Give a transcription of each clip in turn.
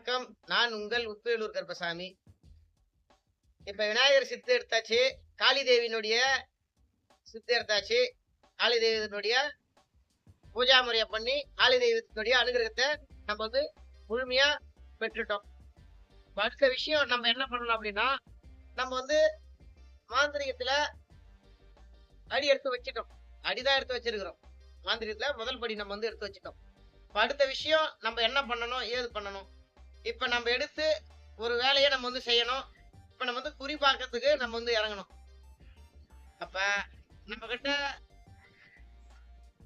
வணக்கம். நான் உங்கள் உப்பேலூர் கருப்பசாமி. இப்போ விநாயகர் சித்து எடுத்தாச்சு. காளி தேவியினுடைய சித்து எடுத்தாச்சு. காளி பூஜா முறையை பண்ணி காளி தெய்வத்தினுடைய அனுகிரகத்தை நம்ம வந்து முழுமையாக பெற்றுட்டோம். அடுத்த விஷயம் நம்ம என்ன பண்ணணும் அப்படின்னா நம்ம வந்து மாந்திரிகத்தில் அடி எடுத்து வச்சிட்டோம். அடிதான் எடுத்து வச்சிருக்கிறோம். மாந்திரிகத்தில் முதல் படி நம்ம வந்து எடுத்து வச்சிட்டோம். அடுத்த விஷயம் நம்ம என்ன பண்ணணும் ஏது பண்ணணும்? இப்போ நம்ம எடுத்து ஒரு வேலையை நம்ம வந்து செய்யணும். இப்போ நம்ம வந்து குறி பார்க்கறதுக்கு நம்ம வந்து இறங்கணும். அப்ப நம்ம கிட்ட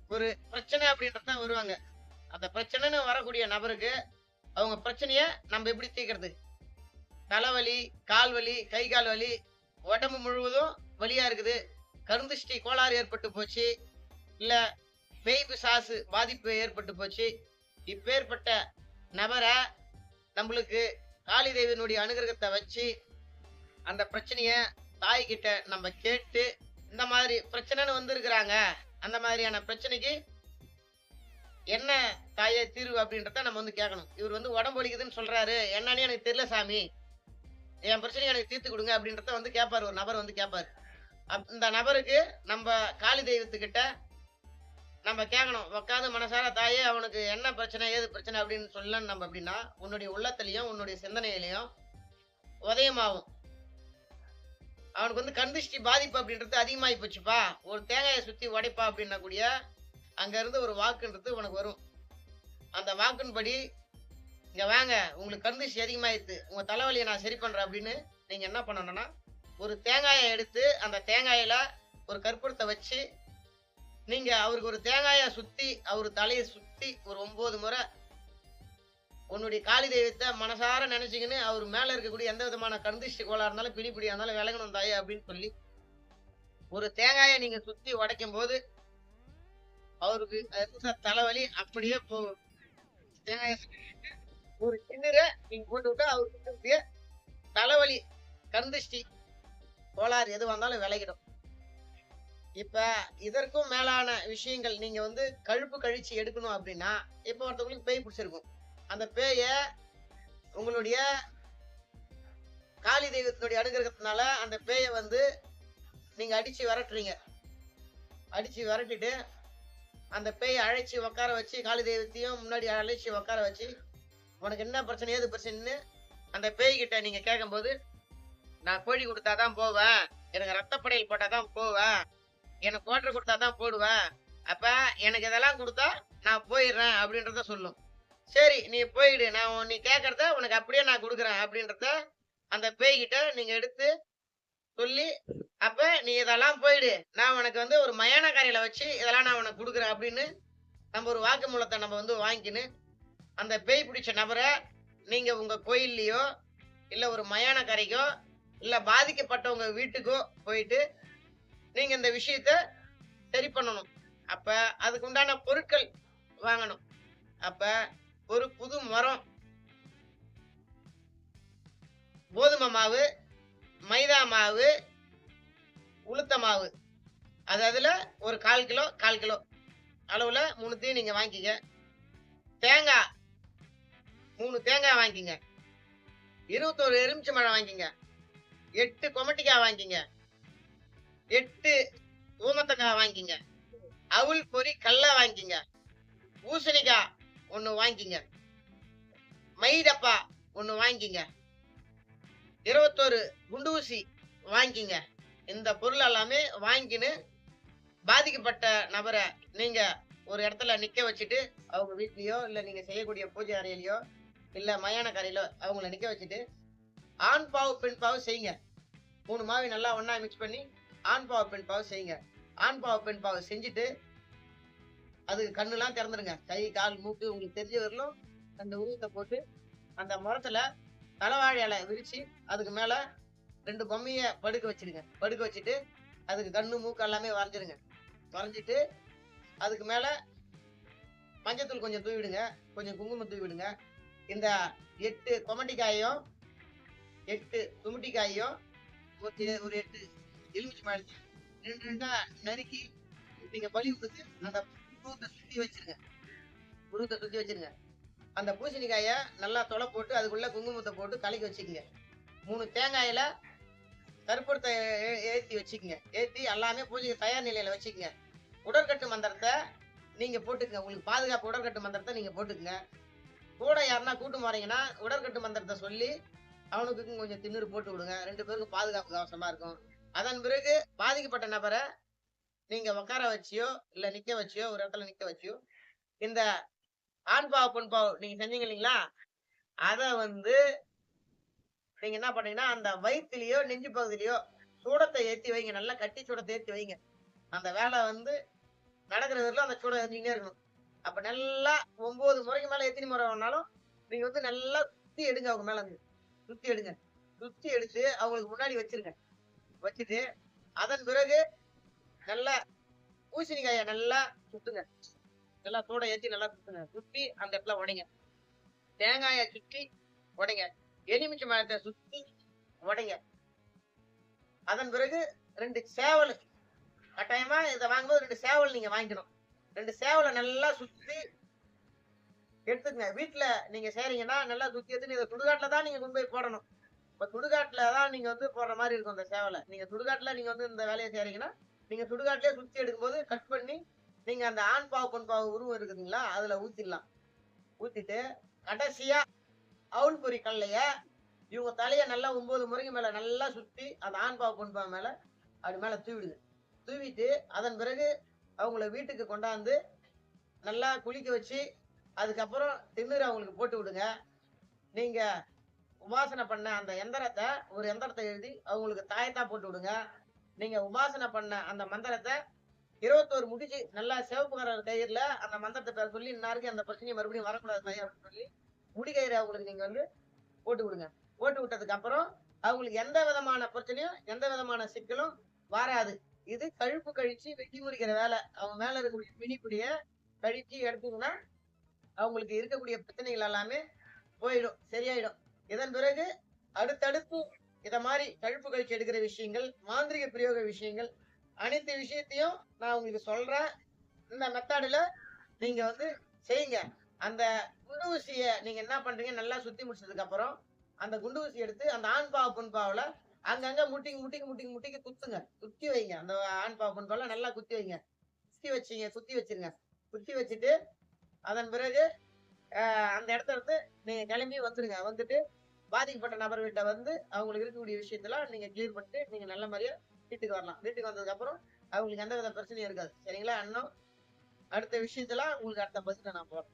ஒரு பிரச்சனை அப்படின்றத வருவாங்க. அந்த பிரச்சனைன்னு வரக்கூடிய நபருக்கு அவங்க பிரச்சனையை நம்ம எப்படி தீர்க்கறது? தலைவலி கால் வலி கை கால் வலி உடம்பு முழுவதும் வலியாக இருக்குது. கருந்துஷ்டி கோளாறு ஏற்பட்டு போச்சு. இல்லை பேய்ப்பு சாசு பாதிப்பு ஏற்பட்டு போச்சு. இப்பேற்பட்ட நபரை நம்மளுக்கு காளி தேவியினுடைய அனுகிரகத்தை வச்சு அந்த பிரச்சனைய தாய்கிட்ட நம்ம கேட்டு இந்த மாதிரி பிரச்சனைன்னு வந்திருக்கிறாங்க. அந்த மாதிரியான பிரச்சனைக்கு என்ன தாயே தீர்வு அப்படின்றத நம்ம வந்து கேட்கணும். இவர் வந்து உடம்பு வலிக்குதுன்னு சொல்றாரு. என்னன்னு எனக்கு தெரியல சாமி. என் பிரச்சனையை எனக்கு தீர்த்து கொடுங்க அப்படின்றத வந்து கேட்பார். ஒரு நபர் வந்து கேட்பார். அப்- இந்த நபருக்கு நம்ம காளி தெய்வத்துக்கிட்ட நம்ம கேட்கணும் உக்காந்து மனசார தாயே அவனுக்கு என்ன பிரச்சனை ஏது பிரச்சனை? அப்படின்னு சொல்லணும் நம்ம அப்படின்னா உன்னுடைய உள்ளத்திலையும் உன்னுடைய சிந்தனையிலையும் உதயமாகும். அவனுக்கு வந்து கண்திஷ்டி பாதிப்பு அப்படின்றது அதிகமாகி போச்சுப்பா. ஒரு தேங்காயை சுற்றி உடைப்பா அப்படின்னா கூடிய அங்கேருந்து ஒரு வாக்குன்றது உனக்கு வரும். அந்த வாக்குன்படி இங்கே வாங்க உங்களுக்கு கண்திஷ்டி அதிகமாயிடுது உங்கள் தலைவலியை நான் சரி பண்ணுறேன் அப்படின்னு நீங்கள் என்ன பண்ணணும்னா ஒரு தேங்காயை எடுத்து அந்த தேங்காயில் ஒரு கற்பூரத்தை வச்சு நீங்க அவருக்கு ஒரு தேங்காயை சுத்தி அவர் தலையை சுத்தி ஒரு ஒன்பது முறை உன்னுடைய காளி தெய்வத்தை மனசார நினைச்சுக்கின்னு அவர் மேல இருக்கக்கூடிய எந்த விதமான கந்திஷ்டி கோலா இருந்தாலும் பிடிப்பிடியா இருந்தாலும் விலகணும் தாயே அப்படின்னு சொல்லி ஒரு தேங்காயை நீங்க சுத்தி உடைக்கும் போது அவருக்கு அது தலைவலி அப்படியே போகும். தேங்காயை ஒரு கிண்ணற நீங்க போட்டு விட்டா அவருக்கு தலைவலி கந்திஷ்டி கோளாறு எது வந்தாலும் விளையிடும் இப்ப இதற்கும் மேலான விஷயங்கள் நீங்க வந்து கழுப்பு கழிச்சு எடுக்கணும் அப்படின்னா இப்ப ஒருத்தவங்களுக்கு பேய் பிடிச்சிருக்கும். அந்த பேய உங்களுடைய காளி தெய்வத்தினுடைய அனுகிரகத்தினால அந்த பேயை வந்து நீங்க அடிச்சு விரட்டுறீங்க. அடிச்சு விரட்டிட்டு அந்த பேயை அழைச்சி உட்கார வச்சு காளி தெய்வத்தையும் முன்னாடி அழைச்சி உட்கார வச்சு உனக்கு என்ன பிரச்சனை ஏது பிரச்சனைன்னு அந்த பேய்கிட்ட நீங்க கேட்கும்போது நான் கோழி கொடுத்தாதான் போவேன். எனக்கு ரத்தப்படையல் போட்டாதான் போவேன். எனக்கு ஓட்டர் கொடுத்தா தான் போடுவேன் அப்போ எனக்கு இதெல்லாம் கொடுத்தா நான் போயிடுறேன் அப்படின்றத சொல்லும். சரி நீ போயிடு. நான் நீ கேட்குறத உனக்கு அப்படியே நான் கொடுக்குறேன் அப்படின்றத அந்த பேய்கிட்ட நீங்கள் எடுத்து சொல்லி அப்ப நீ இதெல்லாம் போயிடு. நான் உனக்கு வந்து ஒரு மயான கரையில வச்சு இதெல்லாம் நான் உனக்கு கொடுக்குறேன் அப்படின்னு நம்ம ஒரு வாக்குமூலத்தை நம்ம வந்து வாங்கிக்கின்னு அந்த பேய் பிடிச்ச நபரை நீங்க உங்க கோயில்லையோ இல்ல ஒரு மயான கரைக்கோ இல்ல பாதிக்கப்பட்டவங்க வீட்டுக்கோ போயிட்டு நீங்க இந்த விஷயத்த சரி பண்ணணும். அப்ப அதுக்கு உண்டான பொருட்கள் வாங்கணும். அப்ப ஒரு புது மரம் கோதுமை மாவு மைதா மாவு உளுத்த மாவு. அது அதில் ஒரு கால் கிலோ கால் கிலோ. அளவில் மூணுத்தையும் நீங்கள் வாங்கிக்க. தேங்காய் மூணு தேங்காய் வாங்கிக்கங்க இருபத்தோரு எலுமிச்சை மழை வாங்கிங்க. எட்டு கொமட்டிக்காய் வாங்கிங்க. எட்டு ஊமத்தக்காய் வாங்கிங்க. அவுள் பொறி கல்ல வாங்கிங்க. பூசணிக்காய் ஒன்று வாங்கிங்க. மயிரப்பா ஒன்று வாங்கிங்க. இருபத்தோரு குண்டு ஊசி வாங்கிங்க. இந்த பொருள் எல்லாமே வாங்கின்னு பாதிக்கப்பட்ட நபரை நீங்க ஒரு இடத்துல நிக்க வச்சுட்டு அவங்க வீட்லயோ இல்ல நீங்க செய்யக்கூடிய பூஜை அறையிலையோ இல்ல மயான கரையிலோ அவங்கள நிக்க வச்சுட்டு ஆண் பாவு பெண் பாவு செய்யுங்க. மூணு மாவி நல்லா ஒன்றா மிக்ஸ் பண்ணி ஆண் பாவ பெண் பாவம் செய்யுங்க. ஆண் பாவ பெண் பாவை செஞ்சுட்டு அதுக்கு கண்ணுலாம் திறந்துருங்க. கை கால் மூக்கு உங்களுக்கு தெரிஞ்ச வரலும் அந்த உருவத்தை போட்டு அந்த மரத்துல தலைவாழை இலை விரிச்சு அதுக்கு மேல ரெண்டு பொம்மைய படுக்க வச்சிருங்க படுக்க வச்சுட்டு அதுக்கு கண்ணு மூக்கு எல்லாமே வரைஞ்சிருங்க. வரைஞ்சிட்டு அதுக்கு மேல மஞ்சத்தூள் கொஞ்சம் தூவிடுங்க. கொஞ்சம் குங்குமம் தூவிடுங்க. இந்த எட்டு கொமட்டிக்காயும் எட்டு துமுட்டிக்காயும் ஒரு எட்டு எலுமிச்சு எடுத்து ரெண்டு ரெண்டா நறுக்கி நீங்க பலி கொடுத்து அந்த புருவத்தை சுத்தி வச்சிருங்க. புருவத்தை சுத்தி வச்சிருங்க. அந்த பூசணிக்காயை நல்லா தொலை போட்டு அதுக்குள்ள குங்குமத்தை போட்டு கலக்கி வச்சுக்கோங்க. மூணு தேங்காயில கருப்பூரத்தை ஏற்றி வச்சுக்கோங்க. ஏற்றி எல்லாமே பூஜைக்கு தயார் நிலையில வச்சுக்கோங்க. உடற்கட்டு மந்திரத்தை நீங்க போட்டுக்கங்க. உங்களுக்கு பாதுகாப்பு உடற்கட்டு மந்திரத்தை நீங்க போட்டுக்கங்க. கூட யாருன்னா கூட்டு போறீங்கன்னா உடற்கட்டு மந்திரத்தை சொல்லி அவனுக்கு கொஞ்சம் திண்ணூறு போட்டு விடுங்க. ரெண்டு பேருக்கும் பாதுகாப்பு கவசமா இருக்கும். அதன் பிறகு பாதிக்கப்பட்ட நபரை நீங்க உட்கார வச்சியோ இல்ல நிக்க வச்சியோ ஒரு இடத்துல நிக்க வச்சியோ இந்த ஆண்பாவ பாவ நீங்க செஞ்சீங்க இல்லைங்களா? அத வந்து நீங்க என்ன பண்ணீங்கன்னா அந்த வயிற்றுலயோ நெஞ்சு பகுதியிலயோ சூடத்தை ஏற்றி வைங்க. நல்லா கட்டி சூடத்தை ஏற்றி வைங்க. அந்த வேலை வந்து நடக்கிற வரையிலும் அந்த சூடம் எரிஞ்சுக்கிட்டே இருக்கணும். அப்ப நல்லா ஒன்பது முறைக்கு மேல எத்தனை முறை வேணாலும் நீங்க வந்து நல்லா சுத்தி எடுங்க அவங்க மேல இருந்து. சுத்தி எடுங்க. சுத்தி எடுத்து அவங்களுக்கு முன்னாடி வச்சிருங்க. வச்சுட்டு அதன் பிறகு நல்லா பூசணிக்காயை நல்லா சுத்துங்க நல்லா தூட ஏற்றி நல்லா சுத்துங்க சுற்றி அந்த இடத்துல உடைங்க. தேங்காயை சுற்றி உடைங்க. எலுமிச்சை மரத்தை சுற்றி உடைங்க. அதன் பிறகு ரெண்டு சேவல் கட்டாயமா இதை வாங்கும்போது ரெண்டு சேவல் நீங்க வாங்கிக்கணும். ரெண்டு சேவலை நல்லா சுத்தி எடுத்துக்கங்க. வீட்டுல நீங்க செய்றீங்கன்னா நல்லா சுத்தி எடுத்து இதை சுடுகாட்டுல தான் நீங்க கொண்டு போய் போடணும். இப்ப தான் நீங்க வந்து போடுற மாதிரி இருக்கும் அந்த சேவலை. நீங்க சுடுகாட்டில் நீங்க வந்து இந்த வேலையை செய்கிறீங்கன்னா நீங்க சுடுகாட்டிலே சுத்தி எடுக்கும்போது கட் பண்ணி நீங்க அந்த ஆண் பாவு பெண் பாவு உருவம் இருக்குதுங்களா அதுல ஊத்திடலாம். ஊத்திட்டு கடைசியா அவுள் பொறி கல்லைய இவங்க தலையை நல்லா ஒன்பது முறைக்கு மேல நல்லா சுத்தி அந்த ஆண் பாவு பெண் பாவு மேல அப்படி மேல தூவிடுது. தூவிட்டு அதன் பிறகு அவங்கள வீட்டுக்கு கொண்டாந்து நல்லா குளிக்க வச்சு அதுக்கப்புறம் திண்ணூர் அவங்களுக்கு போட்டு விடுங்க. நீங்கள் உபாசனை பண்ண அந்த எந்திரத்தை ஒரு எந்திரத்தை எழுதி அவங்களுக்கு தாயத்தா போட்டு விடுங்க. நீங்க உபாசனை பண்ண அந்த மந்திரத்தை இருபத்தோரு முடிச்சு நல்லா சிவப்பு கலர் கயிறுல அந்த மந்திரத்தை பேர் சொல்லி இன்னாருக்கு அந்த பிரச்சனையை மறுபடியும் வரக்கூடாது அப்படின்னு சொல்லி முடிகயிறு அவங்களுக்கு நீங்க வந்து போட்டு விடுங்க. போட்டு விட்டதுக்கு அப்புறம் அவங்களுக்கு எந்த விதமான பிரச்சனையும் எந்த விதமான சிக்கலும் வராது. இது கழுப்பு கழிச்சு வெட்டி முடிக்கிற வேலை. அவங்க மேல இருக்கக்கூடிய பிணிக்குடிய கழிச்சு எடுத்தீங்கன்னா அவங்களுக்கு இருக்கக்கூடிய பிரச்சனைகள் எல்லாமே போயிடும் சரியாயிடும். இதன் பிறகு அடுத்தடுத்து இத மாதிரி கழுப்பு கழிச்சு எடுக்கிற விஷயங்கள் மாந்திரிக பிரயோக விஷயங்கள் அனைத்து விஷயத்தையும் நான் உங்களுக்கு சொல்றேன். இந்த மெத்தடில் நீங்க வந்து செய்யுங்க. அந்த குண்டு ஊசிய நீங்க என்ன பண்றீங்க? நல்லா சுத்தி முடிச்சதுக்கு அப்புறம் அந்த குண்டு ஊசி எடுத்து அந்த ஆண் பாவ அங்கங்க முட்டிக்கு முட்டிக்கு முட்டிக்கு முட்டிக்கு குத்துங்க. குத்தி வைங்க. அந்த ஆண் பாவ நல்லா குத்தி வைங்க. குத்தி வச்சீங்க குத்தி வச்சிருங்க. குத்தி வச்சுட்டு அதன் பிறகு அந்த இடத்த இருந்து நீங்க கிளம்பி வந்துருங்க. வந்துட்டு பாதிக்கப்பட்ட நபர்கிட்ட வந்து அவங்களுக்கு இருக்கக்கூடிய விஷயத்தெல்லாம் நீங்க கிளியர் பண்ணிட்டு நீங்க நல்ல மாதிரியா வீட்டுக்கு வரலாம். வீட்டுக்கு வந்ததுக்கு அப்புறம் அவங்களுக்கு எந்த வித பிரச்சனையும் இருக்காது. சரிங்களா இன்னும் அடுத்த விஷயத்தெல்லாம் உங்களுக்கு அடுத்த பஸ்ல நான் போறேன்.